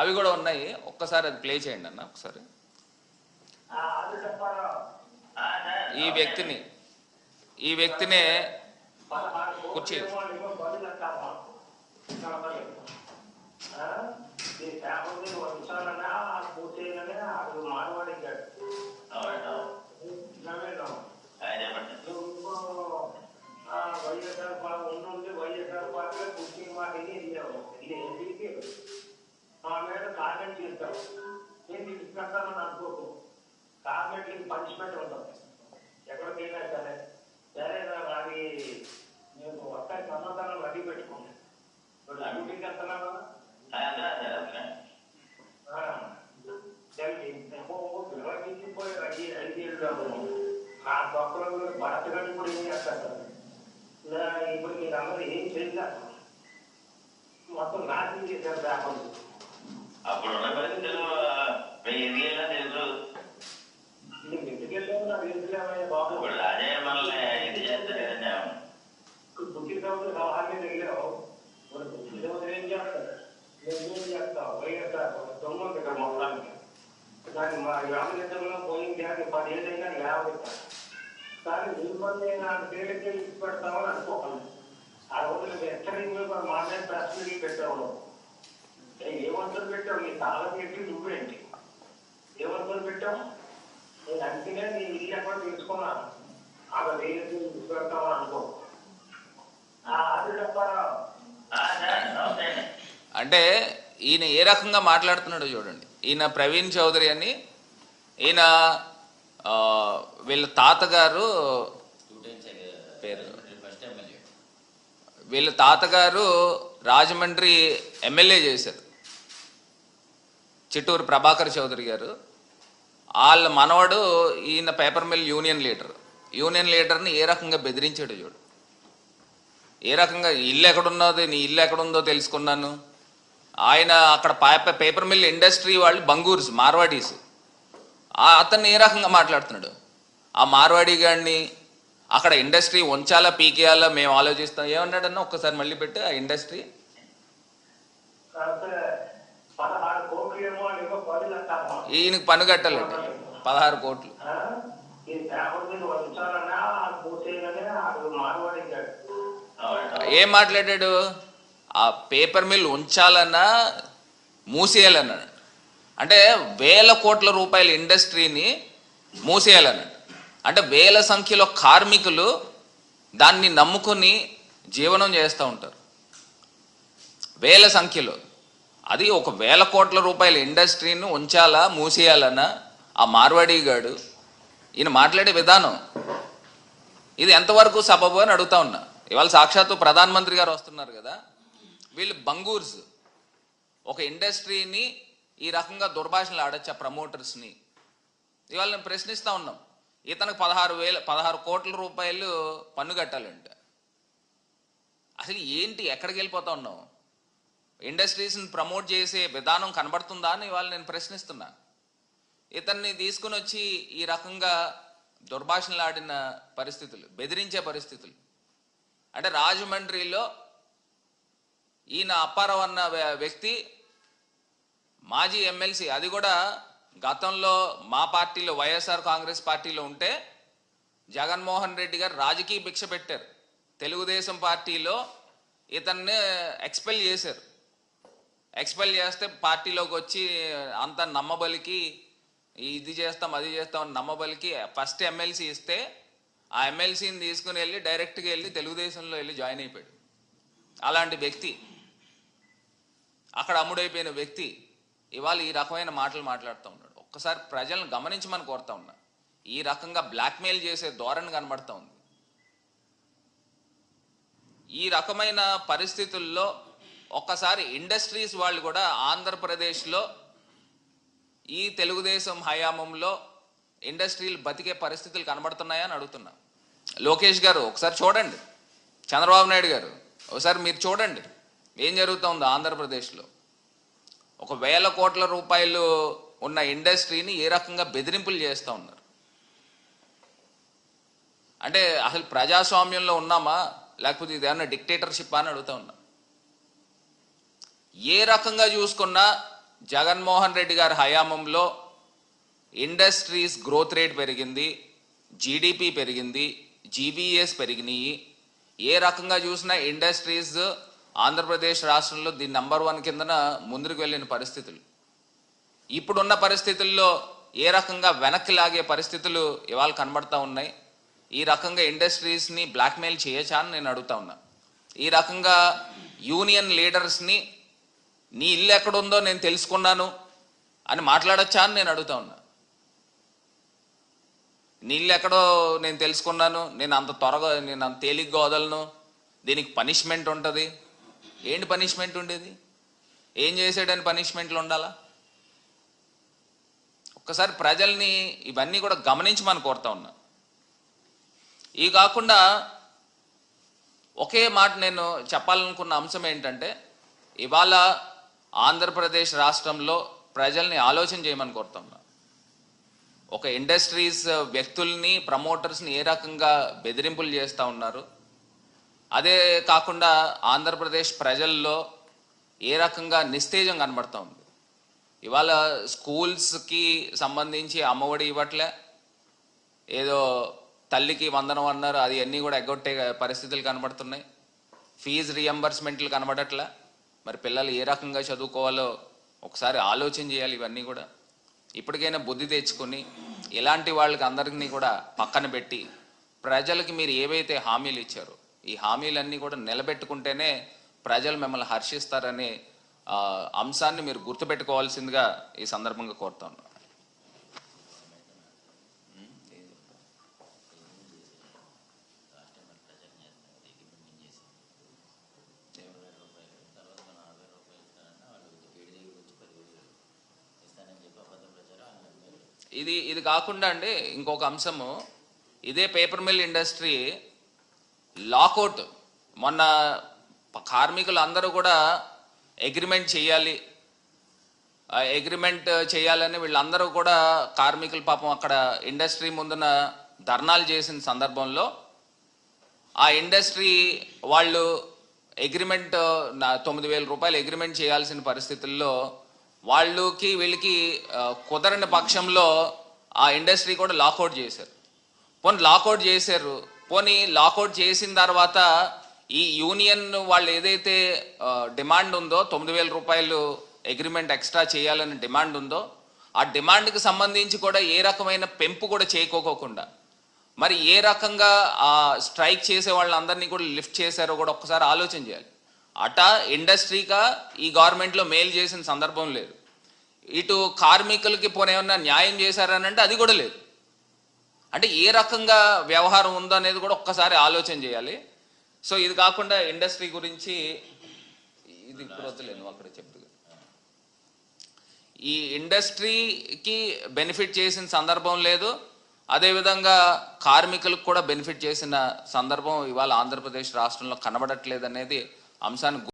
అవి కూడా ఉన్నాయి. ఒక్కసారి అది ప్లే చేయండి అన్న ఒకసారి. ఈ వ్యక్తిని ఈ వ్యక్తినే కుర్చీ. కామెంట్ చేస్తావు నేను తీసుకుంటానని అనుకోకు కామెంట్కి పనిష్మెంట్ ఉంటుంది ఎక్కడికైనా సరే సరే అది నేను ఒక్క సమాధానం అడిగి పెట్టుకోండి ఇప్పుడు డ్యూటీకి వెళ్తున్నాను పోయి అడిగి అడిగి వెళ్దాము ఆ పక్కన భరతగడ్డి కూడా ఏం చేస్తారు ఇప్పుడు ఇప్పుడు మీరందరూ ఏం చేయలేదు మొత్తం నాశనం చేశారు వ్యాపారం అప్పుడున్న పరిస్థితులు ఎదిగేలా తెలుసు నీకు ఎందుకు వెళ్ళావు నాకు ఎందుకులేమయ్యా బాబు ఇప్పుడు అదే మనల్ని ఇది చేస్తారు కదండి బుద్ధి సౌదరి వ్యవహారం వెళ్ళావు మరి బుద్ధి సౌదరి ఏం చేస్తారు నువ్వేం చేస్తావు వైఎస్ఆర్ దొంగ ఉంది ఇక్కడ మొత్తానికి దాన్ని మా వ్యాపారంలో పోయింది కానీ పదిహేనైనా యాభై కానీ నిర్బంధం నా పేరుకే ఇచ్చి పెడతామని అనుకోకండి ఆ రోజులు హెచ్చరిక మీద మా మీద ప్రెస్ మీటింగ్ పెట్టావు ఏ పెట్టావు? నీ తాళ నువ్వేంటి ఏమంతలు పెట్టావు? నేను అందుకనే నీ ఇల్లు ఎక్కడ తీసుకున్నాను? అనుకో. అది అంటే ఈయన ఏ రకంగా మాట్లాడుతున్నాడో చూడండి. ఈయన ప్రవీణ్ చౌదరి అని ఈయన వీళ్ళ తాతగారు పేరు. వీళ్ళ తాతగారు రాజమండ్రి ఎమ్మెల్యే చేశారు. చిట్టూరు ప్రభాకర్ చౌదరి గారు వాళ్ళ మనవడు ఈయన paper mill union leader. Union లీడర్ని ఏ రకంగా బెదిరించాడు చూడు. ఏ రకంగా ఇల్లు ఎక్కడున్నది నీ ఇల్లు ఎక్కడుందో తెలుసుకున్నాను. ఆయన అక్కడ పేపర్ మిల్ ఇండస్ట్రీ వాళ్ళు బంగూర్స్ మార్వాడీస్. అతన్ని ఏ రకంగా మాట్లాడుతున్నాడు? ఆ మార్వాడీ గాడిని అక్కడ ఇండస్ట్రీ ఉంచాలా పీకేయాలా మేము ఆలోచిస్తాం. ఏమన్నాడన్నా ఒక్కసారి మళ్ళీ పెట్టి ఆ ఇండస్ట్రీ. ఈయనకి పన్ను కట్టాలండి పదహారు కోట్లు. ఏం మాట్లాడాడు? ఆ పేపర్ మిల్ ఉంచాలన్నా మూసేయాలన్నాడు. అంటే వేల కోట్ల రూపాయల ఇండస్ట్రీని మూసేయాలన్నాడు. అంటే వేల సంఖ్యలో కార్మికులు దాన్ని నమ్ముకొని జీవనం చేస్తూ ఉంటారు. వేల సంఖ్యలో. అది ఒక వేల కోట్ల రూపాయల ఇండస్ట్రీని ఉంచాలా మూసేయాలన్నా ఆ మార్వాడీ గాడు ఈయన మాట్లాడే విధానం. ఇది ఎంతవరకు సబబు అని అడుగుతా ఉన్నా. ఇవాళ సాక్షాత్తు ప్రధానమంత్రి గారు వస్తున్నారు కదా. వీళ్ళు బంగూర్స్. ఒక ఇండస్ట్రీని ఈ రకంగా దుర్భాషణలు ఆ ప్రమోటర్స్ని? ఇవాళ నేను ప్రశ్నిస్తా ఉన్నాం. ఇతనికి పదహారు వేల పదహారు కోట్ల రూపాయలు పన్ను కట్టాలంట. అసలు ఏంటి? ఎక్కడికి వెళ్ళిపోతా ఉన్నాం? ఇండస్ట్రీస్ని ప్రమోట్ చేసే విధానం కనబడుతుందా అని ఇవాళ నేను ప్రశ్నిస్తున్నా. ఇతన్ని తీసుకుని వచ్చి ఈ రకంగా దుర్భాషణలాడిన పరిస్థితులు బెదిరించే పరిస్థితులు. అంటే రాజమండ్రిలో ఈయన అప్పారావు అన్న వ్యక్తి మాజీ ఎమ్మెల్సీ అది కూడా గతంలో మా పార్టీలో వైఎస్ఆర్ కాంగ్రెస్ పార్టీలో ఉంటే జగన్మోహన్ రెడ్డి గారు రాజకీయ భిక్ష పెట్టారు. తెలుగుదేశం పార్టీలో ఇతన్ని ఎక్స్పెల్ చేశారు. ఎక్స్పెల్ చేస్తే పార్టీలోకి వచ్చి అంత నమ్మబలికి ఇది చేస్తాం అది చేస్తాం అని నమ్మబలికి ఫస్ట్ ఎమ్మెల్సీ ఇస్తే ఆ ఎమ్మెల్సీని తీసుకుని వెళ్ళి డైరెక్ట్గా వెళ్ళి తెలుగుదేశంలో వెళ్ళి జాయిన్ అయిపోయాడు. అలాంటి వ్యక్తి అక్కడ అమ్ముడైపోయిన వ్యక్తి ఇవాళ ఈ రకమైన మాటలు మాట్లాడుతూ ఉన్నాడు. ఒక్కసారి ప్రజలను గమనించమని కోరుతా ఉన్నా. ఈ రకంగా బ్లాక్మెయిల్ చేసే ధోరణి కనబడుతూ ఉంది. ఈ రకమైన పరిస్థితుల్లో ఒక్కసారి ఇండస్ట్రీస్ వాళ్ళు కూడా ఆంధ్రప్రదేశ్లో ఈ తెలుగుదేశం హయాంలో ఇండస్ట్రీలు బతికే పరిస్థితులు కనబడుతున్నాయా అని అడుగుతున్నా. లోకేష్ గారు ఒకసారి చూడండి. చంద్రబాబు నాయుడు గారు ఒకసారి మీరు చూడండి. ఏం జరుగుతుందో ఆంధ్రప్రదేశ్లో? ఒక వేల కోట్ల రూపాయలు ఉన్న ఇండస్ట్రీని ఏ రకంగా బెదిరింపులు చేస్తూ ఉన్నారు? అంటే అసలు ప్రజాస్వామ్యంలో ఉన్నామా? లేకపోతే ఇది ఏమన్నా డిక్టేటర్షిప్ అని అడుగుతా ఉన్నా. ఏ రకంగా చూసుకున్నా జగన్మోహన్ రెడ్డి గారి హయాంలో ఇండస్ట్రీస్ గ్రోత్ రేట్ పెరిగింది జీడిపి పెరిగింది జీబీఎస్ పెరిగినాయి. ఏ రకంగా చూసినా ఇండస్ట్రీస్ ఆంధ్రప్రదేశ్ రాష్ట్రంలో దీని నంబర్ వన్ కిందన ముందుకు వెళ్ళిన పరిస్థితులు. ఇప్పుడున్న పరిస్థితుల్లో ఏ రకంగా వెనక్కి లాగే పరిస్థితులు ఇవాళ కనబడతా ఉన్నాయి. ఈ రకంగా ఇండస్ట్రీస్ని బ్లాక్మెయిల్ చేయొచ్చా అని నేను అడుగుతా ఉన్నా. ఈ రకంగా యూనియన్ లీడర్స్ని నీ ఇల్లు ఎక్కడుందో నేను తెలుసుకున్నాను అని మాట్లాడొచ్చా అని నేను అడుగుతా ఉన్నా. నీళ్ళు ఎక్కడో నేను తెలుసుకున్నాను నేను అంత త్వరగా నేను అంత తేలిగ్గా వదలను దీనికి పనిష్మెంట్ ఉంటుంది. ఏంటి పనిష్మెంట్ ఉండేది? ఏం చేసాడని పనిష్మెంట్లు ఉండాలా? ఒక్కసారి ప్రజల్ని ఇవన్నీ కూడా గమనించమని కోరుతా ఉన్నా. ఇవి కాకుండా ఒకే మాట నేను చెప్పాలనుకున్న అంశం ఏంటంటే ఇవాళ ఆంధ్రప్రదేశ్ రాష్ట్రంలో ప్రజల్ని ఆలోచన చేయమని కోరుతున్నా. ఒక ఇండస్ట్రీస్ వ్యక్తుల్ని ప్రమోటర్స్ని ఏ రకంగా బెదిరింపులు చేస్తూ ఉన్నారు? అదే కాకుండా ఆంధ్రప్రదేశ్ ప్రజల్లో ఏ రకంగా నిస్తేజం కనబడుతూ ఉంది? ఇవాళ స్కూల్స్కి సంబంధించి అమ్మఒడి ఇవ్వట్లే? ఏదో తల్లికి వందనం అన్నారు అది అన్నీ కూడా ఎగ్గొట్టే పరిస్థితులు కనబడుతున్నాయి. ఫీజు రియంబర్స్మెంట్లు కనబడట్లే? మరి పిల్లలు ఏ రకంగా చదువుకోవాలో ఒకసారి ఆలోచన చేయాలి ఇవన్నీ కూడా. ఇప్పటికైనా బుద్ధి తెచ్చుకొని ఇలాంటి వాళ్ళకి అందరినీ కూడా పక్కన పెట్టి ప్రజలకి మీరు ఏవైతే హామీలు ఇచ్చారో ఈ హామీలన్నీ కూడా నిలబెట్టుకుంటేనే ప్రజలు మిమ్మల్ని హర్షిస్తారనే అంశాన్ని మీరు గుర్తుపెట్టుకోవాల్సిందిగా ఈ సందర్భంగా కోరుతాను ఇది ఇది కాకుండా అండి ఇంకొక అంశము. ఇదే పేపర్ మిల్ ఇండస్ట్రీ లాకౌట్ మొన్న కార్మికులు అందరూ కూడా అగ్రిమెంట్ చేయాలి అగ్రిమెంట్ చేయాలని వీళ్ళందరూ కూడా కార్మికులు పాపం అక్కడ ఇండస్ట్రీ ముందున ధర్నాలు చేసిన సందర్భంలో ఆ ఇండస్ట్రీ వాళ్ళు అగ్రిమెంట్ నా తొమ్మిది వేల రూపాయలు అగ్రిమెంట్ చేయాల్సిన పరిస్థితుల్లో వాళ్ళకి వీళ్ళకి కుదరని పక్షంలో ఆ ఇండస్ట్రీ కూడా లాకౌట్ చేశారు. పోనీ లాకౌట్ చేశారు. పోనీ లాకౌట్ చేసిన తర్వాత ఈ యూనియన్ వాళ్ళు ఏదైతే డిమాండ్ ఉందో తొమ్మిది వేల రూపాయలు అగ్రిమెంట్ ఎక్స్ట్రా చేయాలని డిమాండ్ ఉందో ఆ డిమాండ్కి సంబంధించి కూడా ఏ రకమైన పెంపు కూడా చేయకోకోకుండా మరి ఏ రకంగా ఆ స్ట్రైక్ చేసే వాళ్ళందరినీ కూడా లిఫ్ట్ చేశారో కూడా ఒక్కసారి ఆలోచన చేయాలి. అట ఇండస్ట్రీగా ఈ గవర్నమెంట్లో మేలు చేసిన సందర్భం లేదు. ఇటు కార్మికులకి పోనేమన్నా న్యాయం చేశారని అంటే అది కూడా లేదు. అంటే ఏ రకంగా వ్యవహారం ఉందో అనేది కూడా ఒక్కసారి ఆలోచన చేయాలి. సో ఇది కాకుండా ఇండస్ట్రీ గురించి ఇది ఇప్పుడు అక్కడ చెప్తు ఈ ఇండస్ట్రీకి బెనిఫిట్ చేసిన సందర్భం లేదు. అదేవిధంగా కార్మికులకు కూడా బెనిఫిట్ చేసిన సందర్భం ఇవాళ ఆంధ్రప్రదేశ్ రాష్ట్రంలో కనబడట్లేదు అనేది అంశాన్ని